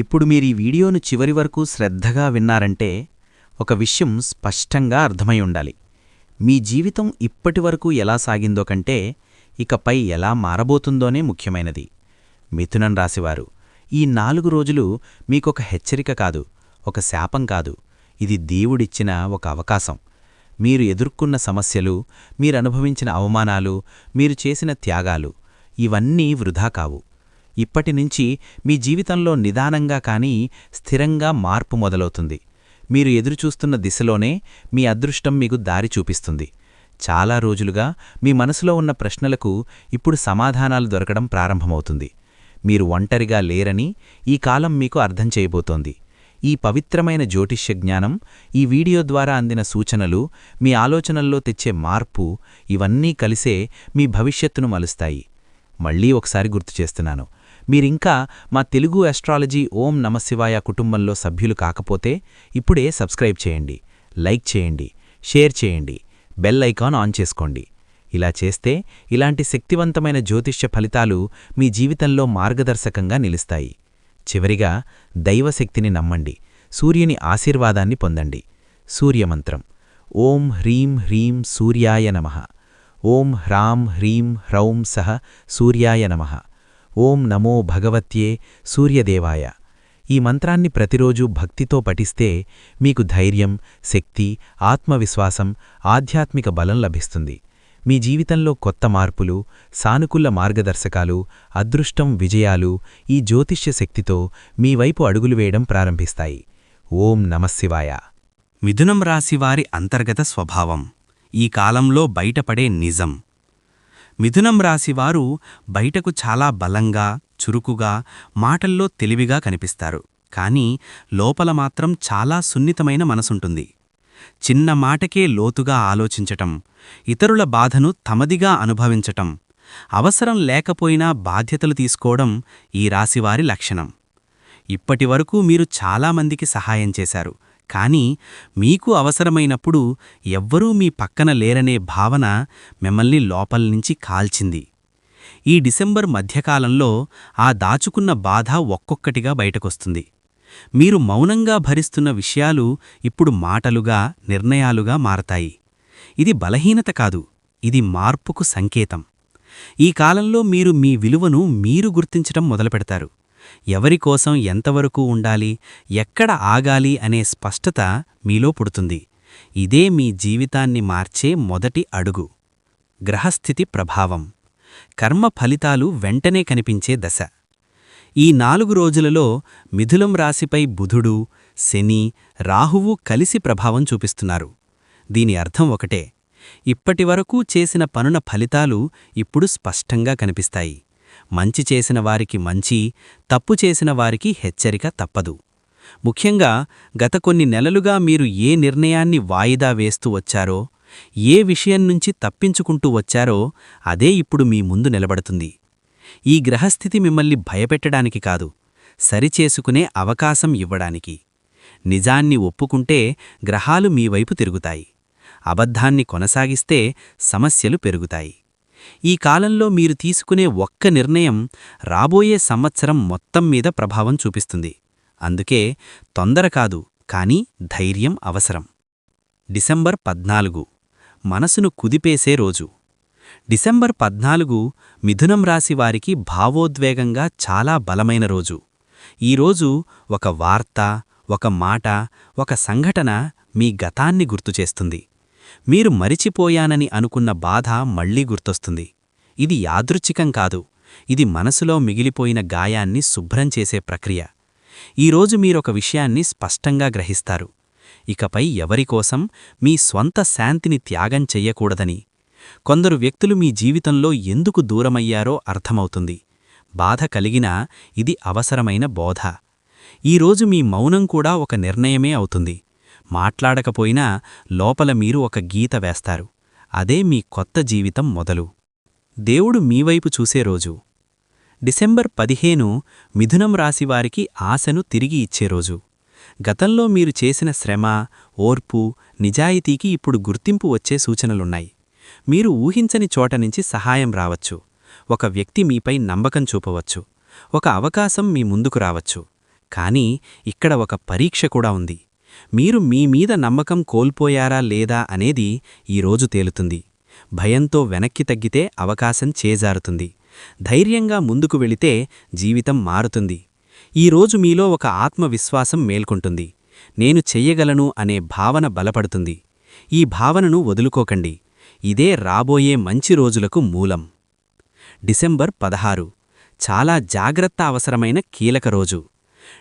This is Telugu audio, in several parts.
ఇప్పుడు మీరీ వీడియోను చివరి వరకు శ్రద్ధగా విన్నారంటే ఒక విషయం స్పష్టంగా అర్థమై ఉండాలి. మీ జీవితం ఇప్పటివరకు ఎలా సాగిందో కంటే ఇకపై ఎలా మారబోతుందోనే ముఖ్యమైనది. మిథునం రాశివారు ఈ నాలుగు రోజులు మీకొక హెచ్చరిక కాదు ఒక శాపం కాదు. ఇది దేవుడిచ్చిన ఒక అవకాశం. మీరు ఎదుర్కొన్న సమస్యలు మీరనుభవించిన అవమానాలు మీరు చేసిన త్యాగాలు ఇవన్నీ వృధా కావు. ఇప్పటినుంచి మీ జీవితంలో నిదానంగా కానీ స్థిరంగా మార్పు మొదలవుతుంది. మీరు ఎదురుచూస్తున్న దిశలోనే మీ అదృష్టం మీకు దారి చూపిస్తుంది. చాలా రోజులుగా మీ మనసులో ఉన్న ప్రశ్నలకు ఇప్పుడు సమాధానాలు దొరకడం ప్రారంభమవుతుంది. మీరు ఒంటరిగా లేరని ఈ కాలం మీకు అర్థం చేయబోతోంది. ఈ పవిత్రమైన జ్యోతిష్య జ్ఞానం ఈ వీడియో ద్వారా అందిన సూచనలు మీ ఆలోచనల్లో తెచ్చే మార్పు ఇవన్నీ కలిసే మీ భవిష్యత్తును మలుస్తాయి. మళ్ళీ ఒకసారి గుర్తు చేస్తున్నాను. మీరింకా మా తెలుగు ఎస్ట్రాలజీ ఓం నమశివాయ కుటుంబంలో సభ్యులు కాకపోతే ఇప్పుడే సబ్స్క్రైబ్ చేయండి లైక్ చేయండి షేర్ చేయండి బెల్ ఐకాన్ ఆన్ చేసుకోండి. ఇలా చేస్తే ఇలాంటి శక్తివంతమైన జ్యోతిష్య ఫలితాలు మీ జీవితంలో మార్గదర్శకంగా నిలుస్తాయి. చివరిగా దైవశక్తిని నమ్మండి సూర్యుని ఆశీర్వాదాన్ని పొందండి. సూర్యమంత్రం. ఓం హ్రీం హ్రీం సూర్యాయ నమః. ఓం హ్రాం హ్రీం హ్రౌం సహ సూర్యాయ నమః. ఓం నమో భగవత్యే సూర్యదేవాయ. ఈ మంత్రాన్ని ప్రతిరోజూ భక్తితో పఠిస్తే మీకు ధైర్యం శక్తి ఆత్మవిశ్వాసం ఆధ్యాత్మిక బలం లభిస్తుంది. మీ జీవితంలో కొత్త మార్పులు సానుకూల మార్గదర్శకాలు అదృష్టం విజయాలు ఈ జ్యోతిష్య శక్తితో మీ వైపు అడుగులు వేయడం ప్రారంభిస్తాయి. ఓం నమశివాయ మిథునం రాశివారి అంతర్గత స్వభావం. ఈ కాలంలో బయటపడే నిజం. మిథునం రాశివారు బయటకు చాలా బలంగా చురుకుగా మాటల్లో తెలివిగా కనిపిస్తారు. కానీ లోపల మాత్రం చాలా సున్నితమైన మనసుంటుంది. చిన్న మాటకే లోతుగా ఆలోచించటం ఇతరుల బాధను తమదిగా అనుభవించటం అవసరం లేకపోయినా బాధ్యతలు తీసుకోవడం ఈ రాశివారి లక్షణం. ఇప్పటివరకు మీరు చాలామందికి సహాయం చేశారు. కానీ మీకు అవసరమైనప్పుడు ఎవ్వరూ మీ పక్కన లేరనే భావన మిమ్మల్ని లోపల్నించి కాల్చింది. ఈ డిసెంబర్ మధ్యకాలంలో ఆ దాచుకున్న బాధ ఒక్కొక్కటిగా బయటకొస్తుంది. మీరు మౌనంగా భరిస్తున్న విషయాలు ఇప్పుడు మాటలుగా నిర్ణయాలుగా మారతాయి. ఇది బలహీనత కాదు ఇది మార్పుకు సంకేతం. ఈ కాలంలో మీరు మీ విలువను మీరు గుర్తించటం మొదలుపెడతారు. ఎవరికోసం ఎంతవరకు ఉండాలి ఎక్కడ ఆగాలి అనే స్పష్టత మీలో పుడుతుంది. ఇదే మీ జీవితాన్ని మార్చే మొదటి అడుగు. గ్రహస్థితి ప్రభావం. కర్మ ఫలితాలు వెంటనే కనిపించే దశ. ఈ నాలుగు రోజులలో మిథులం రాశిపై బుధుడు శని రాహువు కలిసి ప్రభావం చూపిస్తున్నారు. దీని అర్థం ఒకటే. ఇప్పటివరకు చేసిన పనుల ఫలితాలు ఇప్పుడు స్పష్టంగా కనిపిస్తాయి. మంచి చేసిన వారికి మంచి తప్పు చేసిన వారికి హెచ్చరిక తప్పదు. ముఖ్యంగా గత కొన్ని నెలలుగా మీరు ఏ నిర్ణయాన్ని వాయిదా వేస్తూ వచ్చారో ఏ విషయం నుంచి తప్పించుకుంటూ వచ్చారో అదే ఇప్పుడు మీ ముందు నిలబడుతుంది. ఈ గ్రహస్థితి మిమ్మల్ని భయపెట్టడానికి కాదు సరిచేసుకునే అవకాశం ఇవ్వడానికి. నిజాన్ని ఒప్పుకుంటే గ్రహాలు మీ వైపు తిరుగుతాయి. అబద్ధాన్ని కొనసాగిస్తే సమస్యలు పెరుగుతాయి. ఈ కాలంలో మీరు తీసుకునే ఒక్క నిర్ణయం రాబోయే సంవత్సరం మొత్తం మీద ప్రభావం చూపిస్తుంది. అందుకే తొందర కాదు కాని ధైర్యం అవసరం. డిసెంబర్ పద్నాలుగు. మనసును కుదిపేసే రోజు. డిసెంబర్ పద్నాలుగు మిథునం రాశివారికి భావోద్వేగంగా చాలా బలమైన రోజు. ఈరోజు ఒక వార్త ఒక మాట ఒక సంఘటన మీ గతాన్ని గుర్తుచేస్తుంది మీరు మరిచిపోయానని అనుకున్న బాధ మళ్ళీ గుర్తొస్తుంది. ఇది యాదృచ్ఛికం కాదు. ఇది మనసులో మిగిలిపోయిన గాయాన్ని శుభ్రం చేసే ప్రక్రియ. ఈరోజు మీరొక విషయాన్ని స్పష్టంగా గ్రహిస్తారు. ఇకపై ఎవరికోసం మీ స్వంత శాంతిని త్యాగం చెయ్యకూడదని. కొందరు వ్యక్తులు మీ జీవితంలో ఎందుకు దూరమయ్యారో అర్థమవుతుంది. బాధ కలిగినా ఇది అవసరమైన బోధ. ఈరోజు మీ మౌనం కూడా ఒక నిర్ణయమే అవుతుంది. మాట్లాడకపోయినా లోపల మీరు ఒక గీత వేస్తారు. అదే మీ కొత్త జీవితం మొదలు. దేవుడు మీవైపు చూసే రోజు. డిసెంబర్ పదిహేను మిథునం రాశివారికి ఆశను తిరిగి ఇచ్చే రోజు. గతంలో మీరు చేసిన శ్రమ ఓర్పు నిజాయితీకి ఇప్పుడు గుర్తింపు వచ్చే సూచనలున్నాయి. మీరు ఊహించని చోట నుంచి సహాయం రావచ్చు. ఒక వ్యక్తి మీపై నమ్మకం చూపవచ్చు. ఒక అవకాశం మీ ముందుకు రావచ్చు. కానీ ఇక్కడ ఒక పరీక్ష కూడా ఉంది. మీరు మీ మీద నమ్మకం కోల్పోయారా లేదా అనేది ఈరోజు తేలుతుంది. భయంతో వెనక్కి తగ్గితే అవకాశం చేజారుతుంది. ధైర్యంగా ముందుకు వెళితే జీవితం మారుతుంది. ఈరోజు మీలో ఒక ఆత్మవిశ్వాసం మేల్కొంటుంది. నేను చెయ్యగలను అనే భావన బలపడుతుంది. ఈ భావనను వదులుకోకండి. ఇదే రాబోయే మంచి రోజులకు మూలం. డిసెంబర్ పదహారు. చాలా జాగ్రత్త అవసరమైన కీలక రోజు.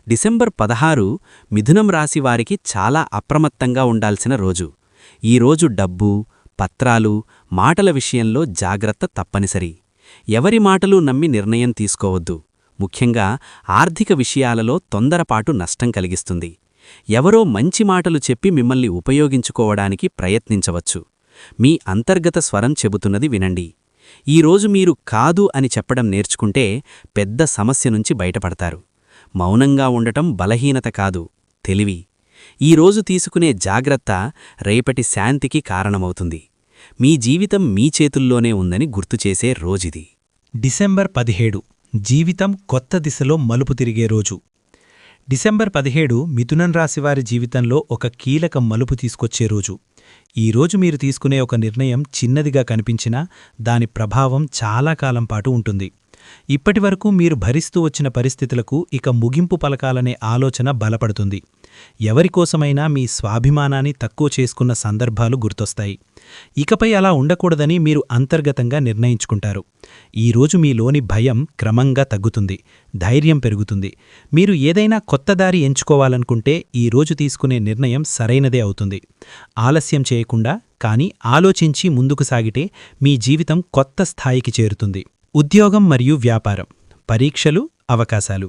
డిసెంబర్ పదహారు మిథునం రాశి వారికి చాలా అప్రమత్తంగా ఉండాల్సిన రోజు. ఈ రోజు డబ్బు పత్రాలు మాటల విషయంలో జాగ్రత్త తప్పనిసరి. ఎవరి మాటలు నమ్మి నిర్ణయం తీసుకోవద్దు. ముఖ్యంగా ఆర్థిక విషయాలలో తొందరపాటు నష్టం కలిగిస్తుంది. ఎవరో మంచి మాటలు చెప్పి మిమ్మల్ని ఉపయోగించుకోవడానికి ప్రయత్నించవచ్చు. మీ అంతర్గత స్వరం చెబుతున్నది వినండి. ఈరోజు మీరు కాదు అని చెప్పడం నేర్చుకుంటే పెద్ద సమస్య నుంచి బయటపడతారు. మౌనంగా ఉండటం బలహీనత కాదు. తెలివి. ఈరోజు తీసుకునే జాగ్రత్త రేపటి శాంతికి కారణమవుతుంది. మీ జీవితం మీ చేతుల్లోనే ఉందని గుర్తుచేసే రోజిది. డిసెంబర్ పదిహేడు. జీవితం కొత్త దిశలో మలుపు తిరిగే రోజు. డిసెంబర్ పదిహేడు మిథునం రాశివారి జీవితంలో ఒక కీలక మలుపు తీసుకొచ్చే రోజు. ఈ రోజు మీరు తీసుకునే ఒక నిర్ణయం చిన్నదిగా కనిపించినా దాని ప్రభావం చాలా కాలం పాటు ఉంటుంది. ఇప్పటివరకు మీరు భరిస్తూ వచ్చిన పరిస్థితులకు ఇక ముగింపు పలకాలనే ఆలోచన బలపడుతుంది. ఎవరికోసమైనా మీ స్వాభిమానాన్ని తక్కువ చేసుకున్న సందర్భాలు గుర్తొస్తాయి. ఇకపై అలా ఉండకూడదని మీరు అంతర్గతంగా నిర్ణయించుకుంటారు. ఈరోజు మీలోని భయం క్రమంగా తగ్గుతుంది ధైర్యం పెరుగుతుంది. మీరు ఏదైనా కొత్త దారి ఎంచుకోవాలనుకుంటే ఈరోజు తీసుకునే నిర్ణయం సరైనదే అవుతుంది. ఆలస్యం చేయకుండా కానీ ఆలోచించి ముందుకు సాగితే మీ జీవితం కొత్త స్థాయికి చేరుతుంది. ఉద్యోగం మరియు వ్యాపారం పరీక్షలు అవకాశాలు.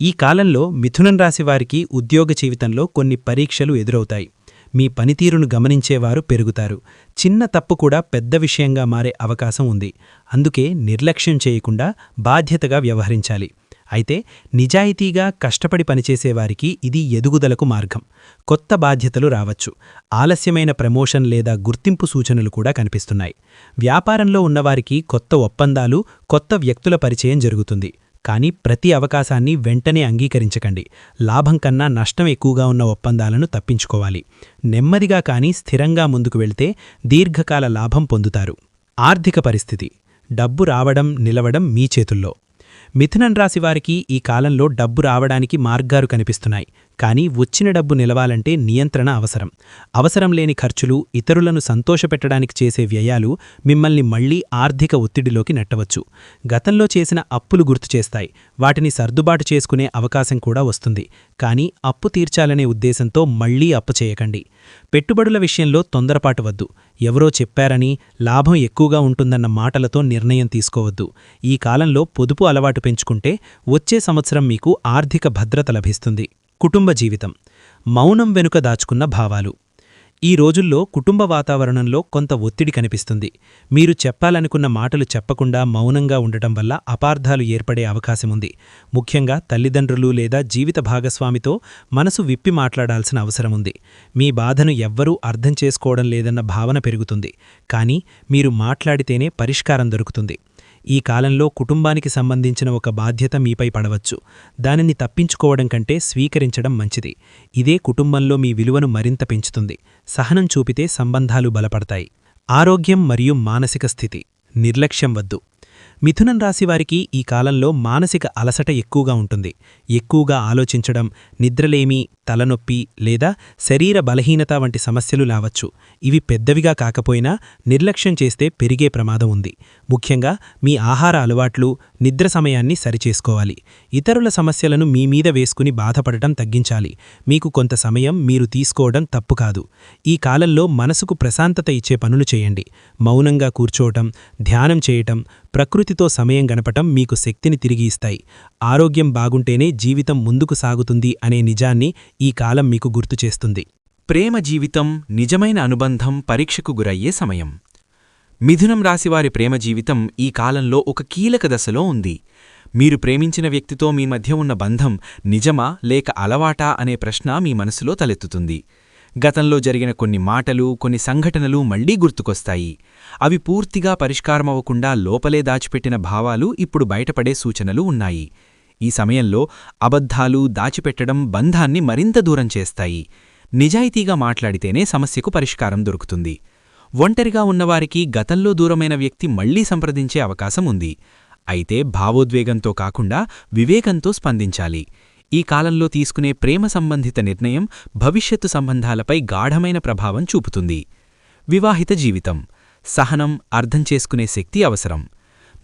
ఈ కాలంలో మిథునం రాశి వారికి ఉద్యోగ జీవితంలో కొన్ని పరీక్షలు ఎదురవుతాయి. మీ పనితీరును గమనించేవారు పెరుగుతారు. చిన్న తప్పు కూడా పెద్ద విషయంగా మారే అవకాశం ఉంది. అందుకే నిర్లక్ష్యం చేయకుండా బాధ్యతగా వ్యవహరించాలి. అయితే నిజాయితీగా కష్టపడి పనిచేసేవారికి ఇది ఎదుగుదలకు మార్గం. కొత్త బాధ్యతలు రావచ్చు. ఆలస్యమైన ప్రమోషన్ లేదా గుర్తింపు సూచనలు కూడా కనిపిస్తున్నాయి. వ్యాపారంలో ఉన్నవారికి కొత్త ఒప్పందాలు కొత్త వ్యక్తుల పరిచయం జరుగుతుంది. కానీ ప్రతి అవకాశాన్ని వెంటనే అంగీకరించకండి. లాభం కన్నా నష్టం ఎక్కువగా ఉన్న ఒప్పందాలను తప్పించుకోవాలి. నెమ్మదిగా కానీ స్థిరంగా ముందుకు వెళ్తే దీర్ఘకాల లాభం పొందుతారు. ఆర్థిక పరిస్థితి. డబ్బు రావడం నిలవడం మీ చేతుల్లో. మిథునం రాశి వారికి ఈ కాలంలో డబ్బు రావడానికి మార్గాలు కనిపిస్తున్నాయి. కానీ వచ్చిన డబ్బు నిలవాలంటే నియంత్రణ అవసరం. అవసరం లేని ఖర్చులు ఇతరులను సంతోషపెట్టడానికి చేసే వ్యయాలు మిమ్మల్ని మళ్ళీ ఆర్థిక ఒత్తిడిలోకి నెట్టవచ్చు. గతంలో చేసిన అప్పులు గుర్తు చేస్తాయి. వాటిని సర్దుబాటు చేసుకునే అవకాశం కూడా వస్తుంది. కానీ అప్పు తీర్చాలనే ఉద్దేశంతో మళ్ళీ అప్పు చేయకండి. పెట్టుబడుల విషయంలో తొందరపాటు వద్దు. ఎవరో చెప్పారని లాభం ఎక్కువగా ఉంటుందన్న మాటలతో నిర్ణయం తీసుకోవద్దు. ఈ కాలంలో పొదుపు అలవాటు పెంచుకుంటే వచ్చే సంవత్సరం మీకు ఆర్థిక భద్రత లభిస్తుంది. కుటుంబ జీవితం మౌనం వెనుక దాచుకున్న భావాలు. ఈ రోజుల్లో కుటుంబ వాతావరణంలో కొంత ఒత్తిడి కనిపిస్తుంది. మీరు చెప్పాలనుకున్న మాటలు చెప్పకుండా మౌనంగా ఉండటం వల్ల అపార్థాలు ఏర్పడే అవకాశముంది ముఖ్యంగా తల్లిదండ్రులు లేదా జీవిత భాగస్వామితో మనసు విప్పి మాట్లాడాల్సిన అవసరముంది మీ బాధను ఎవ్వరూ అర్థం చేసుకోవడం లేదన్న భావన పెరుగుతుంది. కానీ మీరు మాట్లాడితేనే పరిష్కారం దొరుకుతుంది. ఈ కాలంలో కుటుంబానికి సంబంధించిన ఒక బాధ్యత మీపై పడవచ్చు. దానిని తప్పించుకోవడం కంటే స్వీకరించడం మంచిది. ఇదే కుటుంబంలో మీ విలువను మరింత పెంచుతుంది. సహనం చూపితే సంబంధాలు బలపడతాయి. ఆరోగ్యం మరియు మానసిక స్థితి నిర్లక్ష్యం వద్దు. మిథునం రాశివారికి ఈ కాలంలో మానసిక అలసట ఎక్కువగా ఉంటుంది. ఎక్కువగా ఆలోచించడం నిద్రలేమి తలనొప్పి లేదా శరీర బలహీనత వంటి సమస్యలు లావచ్చు ఇవి పెద్దవిగా కాకపోయినా నిర్లక్ష్యం చేస్తే పెరిగే ప్రమాదం ఉంది. ముఖ్యంగా మీ ఆహార అలవాట్లు నిద్ర సమయాన్ని సరిచేసుకోవాలి. ఇతరుల సమస్యలను మీ మీద వేసుకుని బాధపడటం తగ్గించాలి. మీకు కొంత సమయం మీరు తీసుకోవడం తప్పు కాదు. ఈ కాలంలో మనసుకు ప్రశాంతత ఇచ్చే పనులు చేయండి. మౌనంగా కూర్చోవటం ధ్యానం చేయటం ప్రకృతి ప్రకృతితో సమయం గనపటం మీకు శక్తిని తిరిగి ఇస్తాయి. ఆరోగ్యం బాగుంటేనే జీవితం ముందుకు సాగుతుంది అనే నిజాన్ని ఈ కాలం మీకు గుర్తు చేస్తుంది. ప్రేమ జీవితం నిజమైన అనుబంధం పరీక్షకు గురయ్యే సమయం. మిథునం రాశివారి ప్రేమ జీవితం ఈ కాలంలో ఒక కీలక దశలో ఉంది. మీరు ప్రేమించిన వ్యక్తితో మీ మధ్య ఉన్న బంధం నిజమా లేక అలవాటా అనే ప్రశ్న మీ మనసులో తలెత్తుతుంది. గతంలో జరిగిన కొన్ని మాటలు కొన్ని సంఘటనలు మళ్ళీ గుర్తుకొస్తాయి. అవి పూర్తిగా పరిష్కారమవ్వకుండా లోపలే దాచిపెట్టిన భావాలు ఇప్పుడు బయటపడే సూచనలు ఉన్నాయి. ఈ సమయంలో అబద్ధాలు దాచిపెట్టడం బంధాన్ని మరింత దూరం చేస్తాయి. నిజాయితీగా మాట్లాడితేనే సమస్యకు పరిష్కారం దొరుకుతుంది. ఒంటరిగా ఉన్నవారికి గతంలో దూరమైన వ్యక్తి మళ్ళీ సంప్రదించే అవకాశం ఉంది. అయితే భావోద్వేగంతో కాకుండా వివేకంతో స్పందించాలి. ఈ కాలంలో తీసుకునే ప్రేమ సంబంధిత నిర్ణయం భవిష్యత్తు సంబంధాలపై గాఢమైన ప్రభావం చూపుతుంది. వివాహిత జీవితం. సహనం అర్థం చేసుకునే శక్తి అవసరం.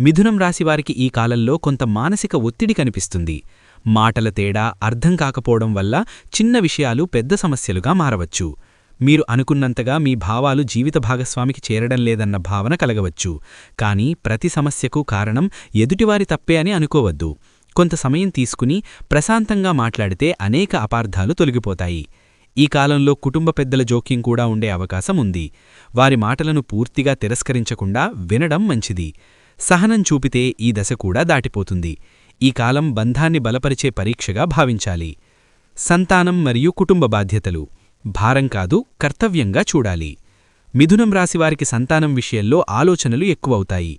మిథునం రాశివారికి ఈ కాలంలో కొంత మానసిక ఒత్తిడి కనిపిస్తుంది. మాటల తేడా అర్థం కాకపోవడం వల్ల చిన్న విషయాలు పెద్ద సమస్యలుగా మారవచ్చు. మీరు అనుకున్నంతగా మీ భావాలు జీవిత భాగస్వామికి చేరడం లేదన్న భావన కలగవచ్చు. కానీ ప్రతి సమస్యకు కారణం ఎదుటివారి తప్పే అని అనుకోవద్దు. కొంత సమయం తీసుకుని ప్రశాంతంగా మాట్లాడితే అనేక అపార్థాలు తొలగిపోతాయి. ఈ కాలంలో కుటుంబ పెద్దల జోక్యం కూడా ఉండే అవకాశం ఉంది. వారి మాటలను పూర్తిగా తిరస్కరించకుండా వినడం మంచిది. సహనం చూపితే ఈ దశ కూడా దాటిపోతుంది. ఈ కాలం బంధాన్ని బలపరిచే పరీక్షగా భావించాలి. సంతానం మరియు కుటుంబ బాధ్యతలు. భారం కాదు కర్తవ్యంగా చూడాలి. మిథునం రాశివారికి సంతానం విషయంలో ఆలోచనలు ఎక్కువవుతాయి.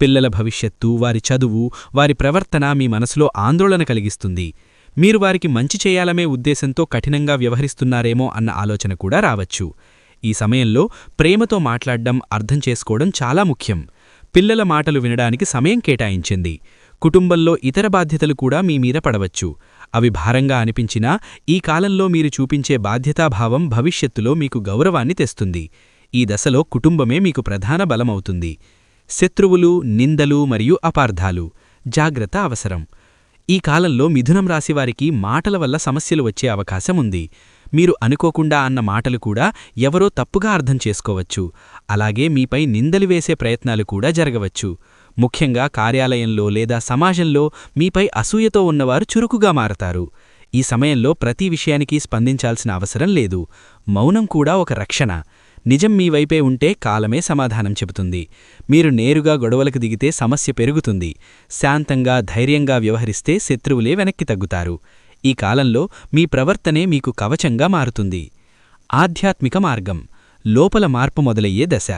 పిల్లల భవిష్యత్తు వారి చదువు వారి ప్రవర్తన మీ మనసులో ఆందోళన కలిగిస్తుంది. మీరు వారికి మంచి చేయాలమే ఉద్దేశంతో కఠినంగా వ్యవహరిస్తున్నారేమో అన్న ఆలోచన కూడా రావచ్చు. ఈ సమయంలో ప్రేమతో మాట్లాడడం అర్థం చేసుకోవడం చాలా ముఖ్యం. పిల్లల మాటలు వినడానికి సమయం కేటాయించింది. కుటుంబంలో ఇతర బాధ్యతలు కూడా మీ మీద పడవచ్చు. అవి భారంగా అనిపించినా ఈ కాలంలో మీరు చూపించే బాధ్యతాభావం భవిష్యత్తులో మీకు గౌరవాన్ని తెస్తుంది. ఈ దశలో కుటుంబమే మీకు ప్రధాన బలమవుతుంది. శత్రువులు నిందలు మరియు అపార్థాలు. జాగ్రత్త అవసరం. ఈ కాలంలో మిథునం రాశివారికి మాటల వల్ల సమస్యలు వచ్చే అవకాశం ఉంది. మీరు అనుకోకుండా అన్న మాటలు కూడా ఎవరో తప్పుగా అర్థం చేసుకోవచ్చు. అలాగే మీపై నిందలు వేసే ప్రయత్నాలు కూడా జరగవచ్చు. ముఖ్యంగా కార్యాలయంలో లేదా సమాజంలో మీపై అసూయతో ఉన్నవారు చురుకుగా మారతారు. ఈ సమయంలో ప్రతి విషయానికి స్పందించాల్సిన అవసరం లేదు. మౌనం కూడా ఒక రక్షణ. నిజం మీ వైపే ఉంటే కాలమే సమాధానం చెబుతుంది. మీరు నేరుగా గొడవలకు దిగితే సమస్య పెరుగుతుంది. శాంతంగా ధైర్యంగా వ్యవహరిస్తే శత్రువులే వెనక్కి తగ్గుతారు. ఈ కాలంలో మీ ప్రవర్తనే మీకు కవచంగా మారుతుంది. ఆధ్యాత్మిక మార్గం. లోపల మార్పు మొదలయ్యే దశ.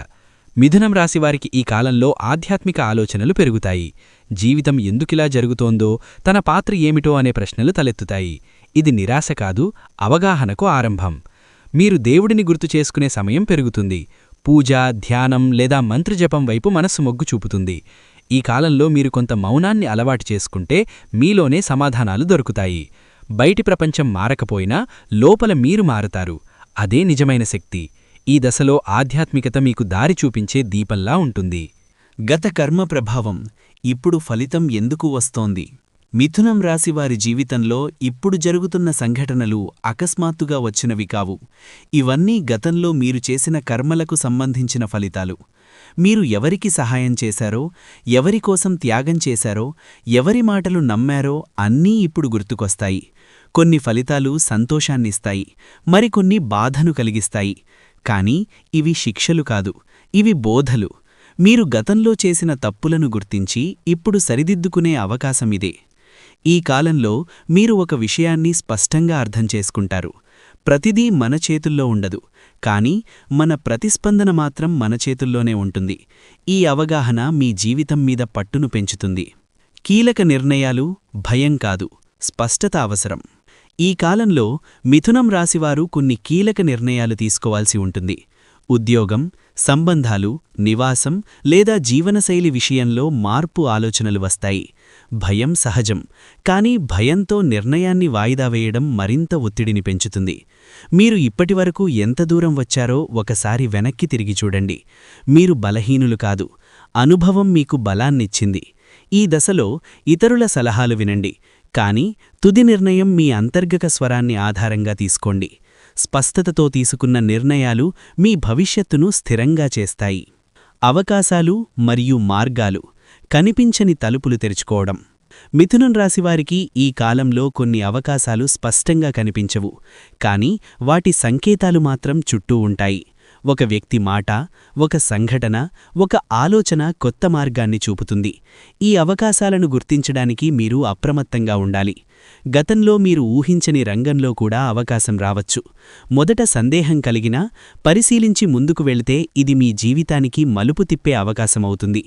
మిథునం రాశివారికి ఈ కాలంలో ఆధ్యాత్మిక ఆలోచనలు పెరుగుతాయి. జీవితం ఎందుకిలా జరుగుతోందో తన పాత్ర ఏమిటో అనే ప్రశ్నలు తలెత్తుతాయి. ఇది నిరాశ కాదు అవగాహనకు ఆరంభం. మీరు దేవుడిని గుర్తు చేసుకునే సమయం పెరుగుతుంది. పూజ ధ్యానం లేదా మంత్రజపం వైపు మనస్సు మొగ్గు చూపుతుంది. ఈ కాలంలో మీరు కొంత మౌనాన్ని అలవాటు చేసుకుంటే మీలోనే సమాధానాలు దొరుకుతాయి. బయటి ప్రపంచం మారకపోయినా లోపల మీరు మారతారు. అదే నిజమైన శక్తి. ఈ దశలో ఆధ్యాత్మికత మీకు దారి చూపించే దీపంలా ఉంటుంది. గత కర్మ ప్రభావం ఇప్పుడు ఫలితం ఎందుకు వస్తోంది? మిథునం రాశివారి జీవితంలో ఇప్పుడు జరుగుతున్న సంఘటనలు అకస్మాత్తుగా వచ్చినవి కావు. ఇవన్నీ గతంలో మీరు చేసిన కర్మలకు సంబంధించిన ఫలితాలు. మీరు ఎవరికి సహాయం చేశారో ఎవరికోసం త్యాగం చేశారో ఎవరి మాటలు నమ్మారో అన్నీ ఇప్పుడు గుర్తుకొస్తాయి. కొన్ని ఫలితాలు సంతోషాన్నిస్తాయి మరికొన్ని బాధను కలిగిస్తాయి. కాని ఇవి శిక్షలు కాదు ఇవి బోధలు. మీరు గతంలో చేసిన తప్పులను గుర్తించి ఇప్పుడు సరిదిద్దుకునే అవకాశమిదే ఈ కాలంలో మీరు ఒక విషయాన్ని స్పష్టంగా అర్థం చేసుకుంటారు. ప్రతిదీ మన చేతుల్లో ఉండదు. కాని మన ప్రతిస్పందన మాత్రం మన చేతుల్లోనే ఉంటుంది. ఈ అవగాహన మీ జీవితం మీద పట్టును పెంచుతుంది. కీలక నిర్ణయాలు భయం కాదు. స్పష్టత అవసరం. ఈ కాలంలో మిథునం రాశివారు కొన్ని కీలక నిర్ణయాలు తీసుకోవాల్సి ఉంటుంది. ఉద్యోగం సంబంధాలు నివాసం లేదా జీవనశైలి విషయంలో మార్పు ఆలోచనలు వస్తాయి. భయం సహజం. కానీ భయంతో నిర్ణయాన్ని వాయిదా వేయడం మరింత ఒత్తిడిని పెంచుతుంది. మీరు ఇప్పటివరకు ఎంత దూరం వచ్చారో ఒకసారి వెనక్కి తిరిగి చూడండి. మీరు బలహీనులు కాదు. అనుభవం మీకు బలాన్నిచ్చింది. ఈ దశలో ఇతరుల సలహాలు వినండి. కాని తుది నిర్ణయం మీ అంతర్గత స్వరాన్ని ఆధారంగా తీసుకోండి. స్పష్టతతో తీసుకున్న నిర్ణయాలు మీ భవిష్యత్తును స్థిరంగా చేస్తాయి. అవకాశాలు మరియు మార్గాలు. కనిపించని తలుపులు తెరుచుకోవడం. మిథునం రాశివారికి ఈ కాలంలో కొన్ని అవకాశాలు స్పష్టంగా కనిపించవు. కాని వాటి సంకేతాలు మాత్రం చుట్టూ ఉంటాయి. ఒక వ్యక్తి మాట ఒక సంఘటన ఒక ఆలోచన కొత్త మార్గాన్ని చూపుతుంది. ఈ అవకాశాలను గుర్తించడానికి మీరు అప్రమత్తంగా ఉండాలి. గతంలో మీరు ఊహించని రంగంలో కూడా అవకాశం రావచ్చు. మొదట సందేహం కలిగినా పరిశీలించి ముందుకు వెళితే ఇది మీ జీవితానికి మలుపు తిప్పే అవకాశమవుతుంది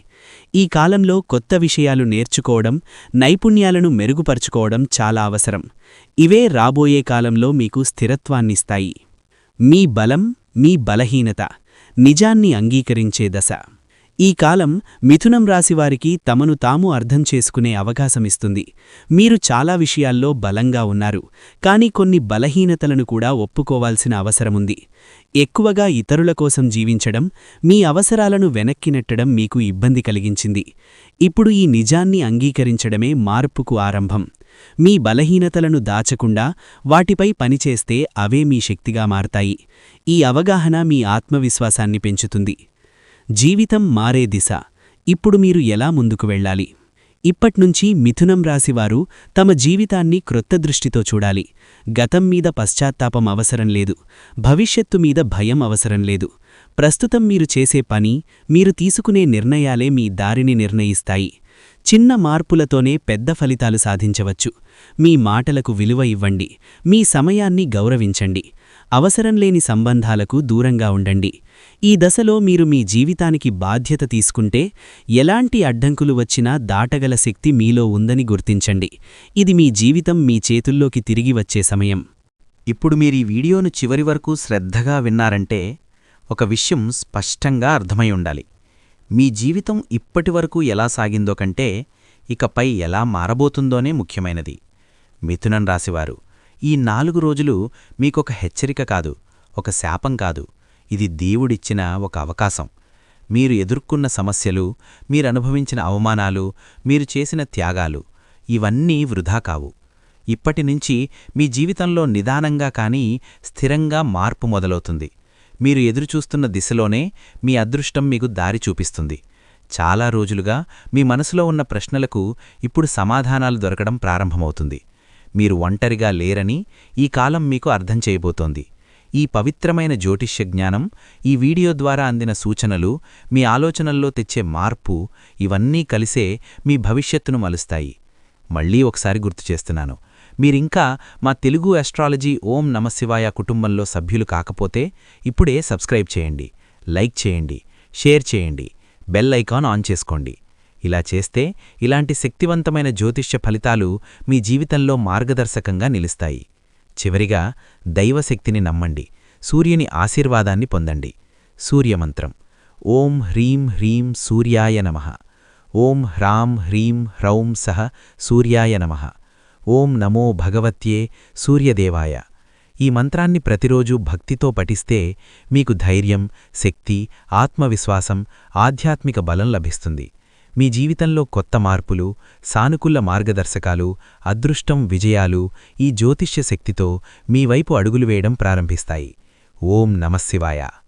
ఈ కాలంలో కొత్త విషయాలు నేర్చుకోవడం నైపుణ్యాలను మెరుగుపరుచుకోవడం చాలా అవసరం. ఇవే రాబోయే కాలంలో మీకు స్థిరత్వాన్నిస్తాయి. మీ బలం మీ బలహీనత నిజాన్ని అంగీకరించే దశ. ఈ కాలం మిథునం రాశివారికి తమను తాము అర్థం చేసుకునే అవకాశమిస్తుంది. మీరు చాలా విషయాల్లో బలంగా ఉన్నారు కానీ కొన్ని బలహీనతలను కూడా ఒప్పుకోవాల్సిన అవసరముంది. ఎక్కువగా ఇతరుల కోసం జీవించడం మీ అవసరాలను వెనక్కి నెట్టడం మీకు ఇబ్బంది కలిగించింది. ఇప్పుడు ఈ నిజాన్ని అంగీకరించడమే మార్పుకు ఆరంభం. మీ బలహీనతలను దాచకుండా వాటిపై పనిచేస్తే అవే మీ శక్తిగా మారతాయి. ఈ అవగాహన మీ ఆత్మవిశ్వాసాన్ని పెంచుతుంది. జీవితం మారే దిశ. ఇప్పుడు మీరు ఎలా ముందుకు వెళ్ళాలి? ఇప్పట్నుంచి మిథునం రాశివారు తమ జీవితాన్ని క్రొత్త దృష్టితో చూడాలి. గతం మీద పశ్చాత్తాపం అవసరం లేదు. భవిష్యత్తు మీద భయం అవసరం లేదు. ప్రస్తుతం మీరు చేసే పని మీరు తీసుకునే నిర్ణయాలే మీ దారిని నిర్ణయిస్తాయి. చిన్న మార్పులతోనే పెద్ద ఫలితాలు సాధించవచ్చు. మీ మాటలకు విలువ ఇవ్వండి. మీ సమయాన్ని గౌరవించండి. అవసరం లేని సంబంధాలకు దూరంగా ఉండండి. ఈ దశలో మీరు మీ జీవితానికి బాధ్యత తీసుకుంటే ఎలాంటి అడ్డంకులు వచ్చినా దాటగల శక్తి మీలో ఉందని గుర్తించండి. ఇది మీ జీవితం మీ చేతుల్లోకి తిరిగి వచ్చే సమయం. ఇప్పుడు మీరీ వీడియోను చివరి వరకు శ్రద్ధగా విన్నారంటే ఒక విషయం స్పష్టంగా అర్థమై ఉండాలి. మీ జీవితం ఇప్పటివరకు ఎలా సాగిందో కంటే ఇకపై ఎలా మారబోతుందోనే ముఖ్యమైనది. మిథునం రాశివారు ఈ నాలుగు రోజులు మీకొక హెచ్చరిక కాదు ఒక శాపం కాదు. ఇది దేవుడిచ్చిన ఒక అవకాశం. మీరు ఎదుర్కొన్న సమస్యలు మీరనుభవించిన అవమానాలు మీరు చేసిన త్యాగాలు ఇవన్నీ వృధా కావు. ఇప్పటినుంచి మీ జీవితంలో నిదానంగా కానీ స్థిరంగా మార్పు మొదలవుతుంది. మీరు ఎదురుచూస్తున్న దిశలోనే మీ అదృష్టం మీకు దారి చూపిస్తుంది. చాలా రోజులుగా మీ మనసులో ఉన్న ప్రశ్నలకు ఇప్పుడు సమాధానాలు దొరకడం ప్రారంభమవుతుంది. మీరు ఒంటరిగా లేరని ఈ కాలం మీకు అర్థం చేయబోతోంది. ఈ పవిత్రమైన జ్యోతిష్య జ్ఞానం ఈ వీడియో ద్వారా అందిన సూచనలు మీ ఆలోచనల్లో తెచ్చే మార్పు ఇవన్నీ కలిసే మీ భవిష్యత్తును మలుస్తాయి. మళ్ళీ ఒకసారి గుర్తు చేస్తున్నాను. మీరింకా మా తెలుగు ఎస్ట్రాలజీ ఓం నమశివాయ కుటుంబంలో సభ్యులు కాకపోతే ఇప్పుడే సబ్స్క్రైబ్ చేయండి లైక్ చేయండి షేర్ చేయండి బెల్ ఐకాన్ ఆన్ చేసుకోండి. ఇలా చేస్తే ఇలాంటి శక్తివంతమైన జ్యోతిష్య ఫలితాలు మీ జీవితంలో మార్గదర్శకంగా నిలుస్తాయి. చివరిగా దైవశక్తిని నమ్మండి సూర్యుని ఆశీర్వాదాన్ని పొందండి. సూర్యమంత్రం. ఓం హ్రీం హ్రీం సూర్యాయ నమః. ఓం హ్రాం హ్రీం హ్రౌం సహ సూర్యాయ నమః. ఓం నమో భగవత్యే సూర్యదేవాయ. ఈ మంత్రాన్ని ప్రతిరోజూ భక్తితో పఠిస్తే మీకు ధైర్యం శక్తి ఆత్మవిశ్వాసం ఆధ్యాత్మిక బలం లభిస్తుంది. మీ జీవితంలో కొత్త మార్పులు సానుకూల మార్గదర్శకాలు అదృష్టం విజయాలు ఈ జ్యోతిష్య శక్తితో మీ వైపు అడుగులు వేయడం ప్రారంభిస్తాయి. ఓం నమశివాయ.